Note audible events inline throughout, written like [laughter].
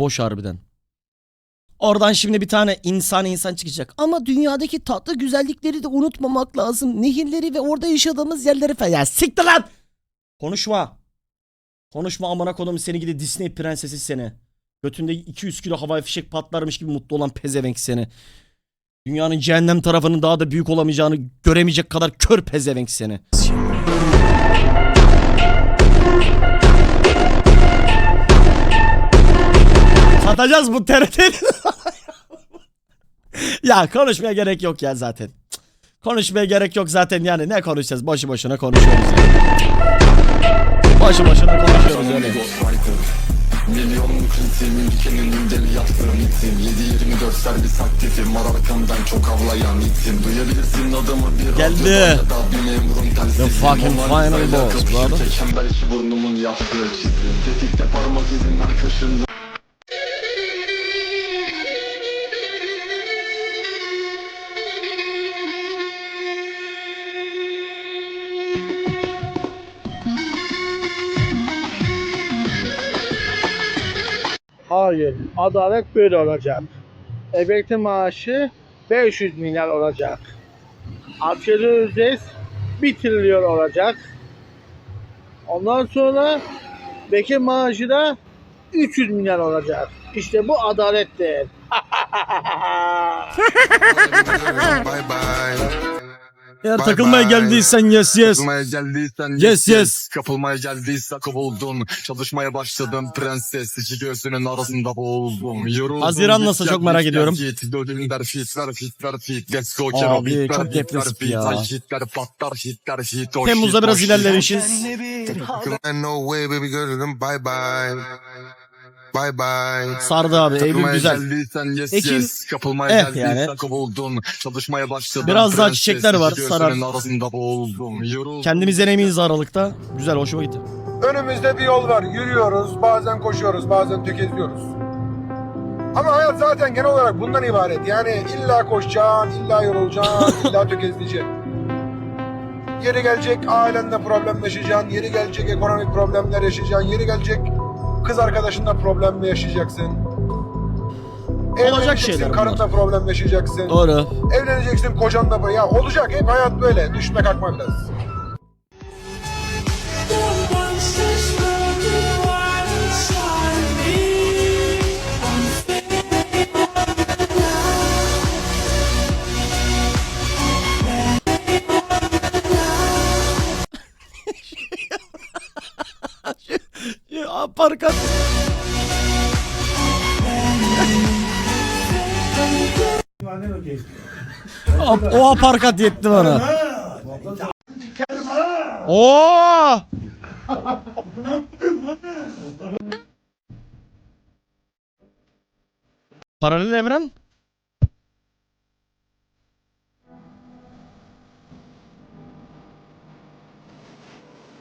Boş harbiden. Oradan şimdi bir tane insan insan çıkacak. Ama dünyadaki tatlı güzellikleri de unutmamak lazım. Nehirleri ve orada yaşadığımız yerleri falan. Ya siktir lan! Konuşma. Konuşma amına kodum seni gidi Disney prensesi seni. Götünde 200 kilo havai fişek patlarmış gibi mutlu olan pezevenk seni. Dünyanın cehennem tarafının daha da büyük olamayacağını göremeyecek kadar kör pezevenk seni. Satacağız bu TRT'yi. ya konuşmaya gerek yok ya zaten. Konuşmaya gerek yok zaten yani ne konuşacağız boşu boşuna konuşuyoruz yani. Boşu boşuna konuşuyoruz öyle. Milyonluk ritim ülkenin deli yaptığım itim 7-24 servis aktifim Var arkamdan çok avlayan itim Duyabilirsin adamı bir Geldi. radyoda bir memurun telsizim The fucking final boss, brother. Çeken belki burnumun yaptığı çizim Tetikte parmak izinler kaşındı Hayır, adalet böyle olacak. Emekli maaşı 500 milyar olacak. Asgari ücret 1 trilyon olacak. Ondan sonra bekar maaşı da 300 milyar olacak. İşte bu adalettir. [laughs] bye bye. Eğer Bye takılmaya bye. geldiysen yes yes. Kapılmaya geldiysen Yes, yes. Kapılmaya geldiyse kovuldun Çalışmaya başladım prenses İki gözünün arasında boğuldum Yoruldum Haziran nasıl? Çok merak ediyorum. Git dödümler fitler fitler fit Let's go Abi, kero hitler çok depresif fit ya. Ay hitler patlar hitler hit Temmuz'da biraz ilerlemişiz. No way baby girl dedim bye bye. Bye bye. Sardı abi Eylül Takılmaya güzel. geldiysen yes Ekim, yes Kapılmaya eh geldiysen yani. kovuldun Çalışmaya başladım Biraz daha prenses. çiçekler var, sarar. gözünün arasında boğuldum Yoruldum Kendimizden eminiz Aralık'ta. Güzel hoşuma gitti. Önümüzde bir yol var. Yürüyoruz, bazen koşuyoruz, bazen tökezliyoruz. Ama hayat zaten genel olarak bundan ibaret. Yani illa koşacaksın, illa yorulacaksın, [laughs] illa tökezleyeceksin. Yeri gelecek ailenle problem yaşayacaksın, yeri gelecek ekonomik problemler yaşayacaksın, yeri gelecek kız arkadaşınla problem yaşayacaksın. Evleneceksin, şeyler karınla problem yaşayacaksın. Doğru. Evleneceksin, kocanla ya olacak hep hayat böyle. Düşme kalkma biraz. Ya, Aparkat. O- o aparkat yetti bana. Oo! Paralel evren?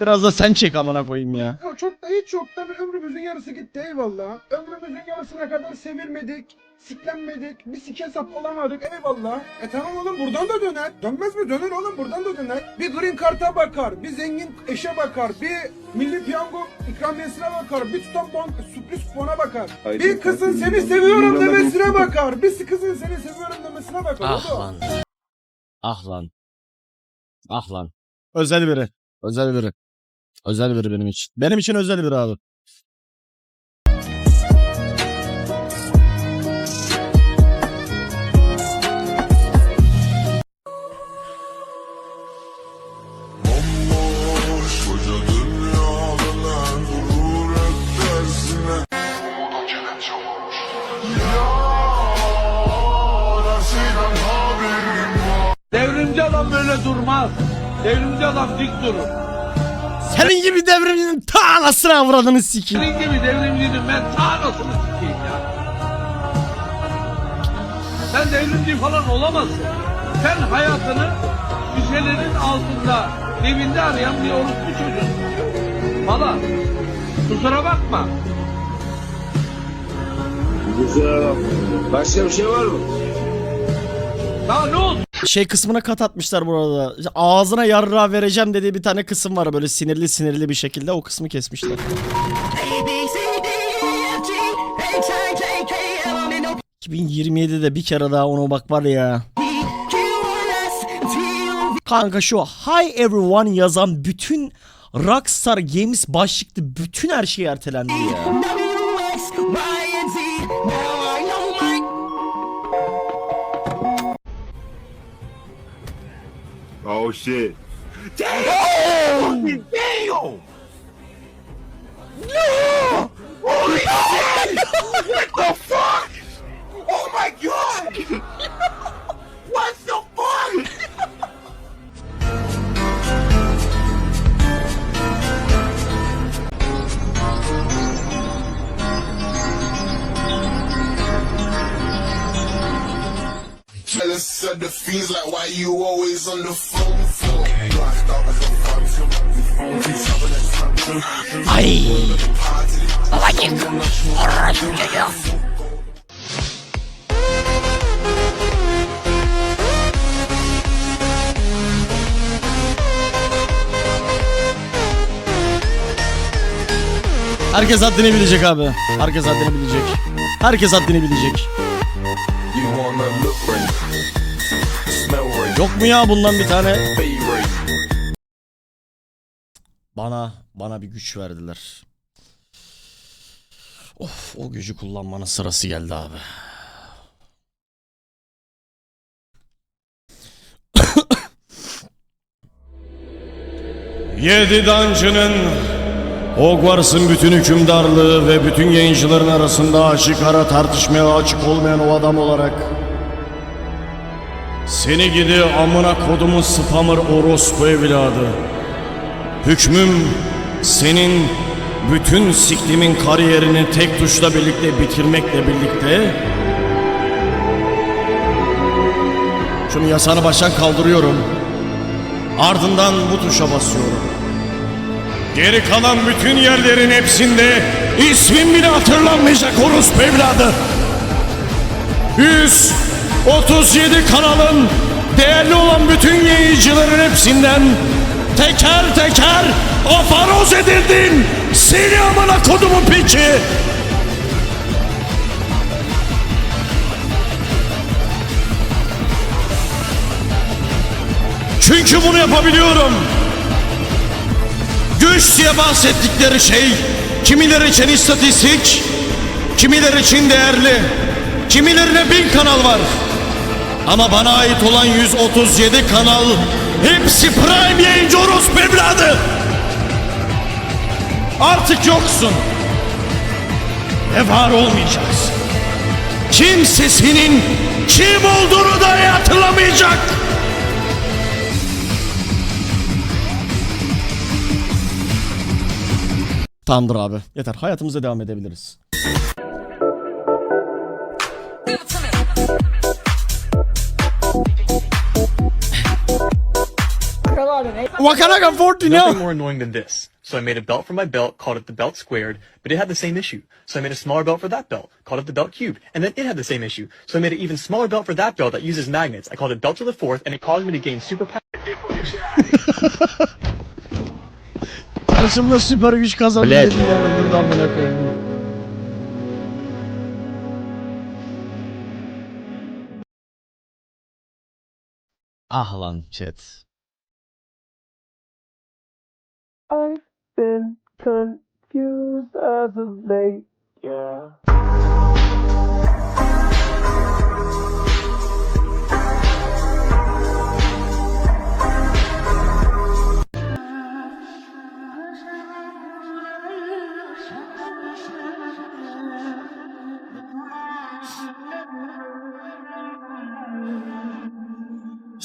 Biraz da sen çek amına koyayım ya. Ya çok da hiç yok da bir ömrümüzün yarısı gitti eyvallah. Ömrümüzün yarısına kadar sevilmedik, siklenmedik, bir sike sap olamadık eyvallah. E tamam oğlum buradan da döner. Dönmez mi? Döner oğlum buradan da döner. Bir green karta bakar, bir zengin eşe bakar, bir milli piyango ikramiyesine bakar, bir tutam bank sürpriz kupona bakar. bir kızın seni seviyorum demesine bakar, bir kızın seni seviyorum demesine bakar. Ah oğlum. lan. Ah lan. Ah lan. Özel biri. Özel biri. Özel biri benim için. Benim için özel biri abi. Devrimci adam böyle durmaz. Devrimci adam dik durur. Senin gibi devrimcinin ta anasını avradını sikeyim. Senin gibi devrimcinin ben ta nasıl sikeyim ya. Sen devrimci falan olamazsın. Sen hayatını şişelerin altında, dibinde arayan bir orospu çocuğusun. Valla. Kusura bakma. Başka bir şey var mı? Daha ne olsun? Şey kısmına kat atmışlar burada. İşte Ağzına yarra vereceğim dediği bir tane kısım var böyle sinirli sinirli bir şekilde o kısmı kesmişler. A, B, C, D, E, F, G, H, I, 2027'de bir kere daha ona bak var ya. Kanka şu Hi Everyone yazan bütün Rockstar Games başlıklı bütün her şey ertelendi ya. Oh shit. Damn! Oh! Damn! No! Holy shit! what the said the fiends like why you always on the phone for? Ay. Herkes haddini bilecek abi. Herkes haddini bilecek. Herkes haddini bilecek. Yok mu ya bundan bir tane? Bana bana bir güç verdiler. Of o gücü kullanmanın sırası geldi abi. Yedi Dungeon'ın Hogwarts'ın bütün hükümdarlığı ve bütün yayıncıların arasında açık ara tartışmaya açık olmayan o adam olarak seni gidi amına kodumun spammer orospu evladı. Hükmüm senin bütün siklimin kariyerini tek tuşla birlikte bitirmekle birlikte şunu yasanı baştan kaldırıyorum. Ardından bu tuşa basıyorum. Geri kalan bütün yerlerin hepsinde ismin bile hatırlanmayacak orospu evladı. 137 kanalın değerli olan bütün yayıncıların hepsinden teker teker afaroz edildin. Seni amına kodumun piçi. Çünkü bunu yapabiliyorum. Güç diye bahsettikleri şey kimileri için istatistik, kimileri için değerli, kimilerine bin kanal var. Ama bana ait olan 137 kanal hepsi prime yayıncı orospu evladı. Artık yoksun. Ve var olmayacaksın. Kimse senin kim olduğunu da hatırlamayacak. Tamamdır abi. Yeter. Hayatımıza devam edebiliriz. Wakanaga 40 Nothing ne? more annoying than this. So I made a belt for my belt, called it the belt squared, but it had the same issue. So I made a smaller belt for that belt, called it the belt cube, and then it had the same issue. So I made an even smaller belt for that belt that uses magnets. I called it belt to the fourth, and it caused me to gain super power. Karşımda süper güç kazandı Bled. dedi ya. Öldürdü amına koyayım. Ah lan chat. I've been confused as of late, yeah.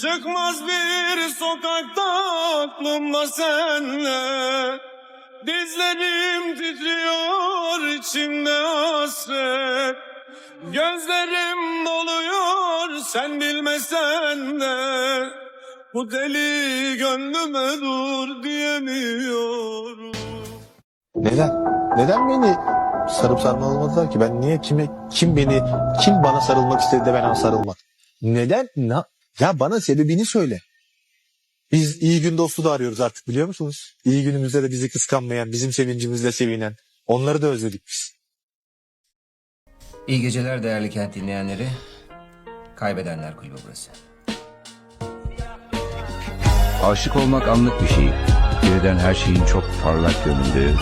Çıkmaz bir sokakta aklımda senle Dizlerim titriyor içimde hasret Gözlerim doluyor sen bilmesen de Bu deli gönlüme dur diyemiyorum Neden? Neden beni sarıp sarmalamadılar ki? Ben niye kime kim beni kim bana sarılmak istedi de ben ona sarılmak? Neden? Na, ya bana sebebini söyle. Biz iyi gün dostu da arıyoruz artık biliyor musunuz? İyi günümüzde de bizi kıskanmayan, bizim sevincimizle sevinen. Onları da özledik biz. İyi geceler değerli kent dinleyenleri. Kaybedenler Kulübü burası. Aşık olmak anlık bir şey. Geriden her şeyin çok parlak göründüğü,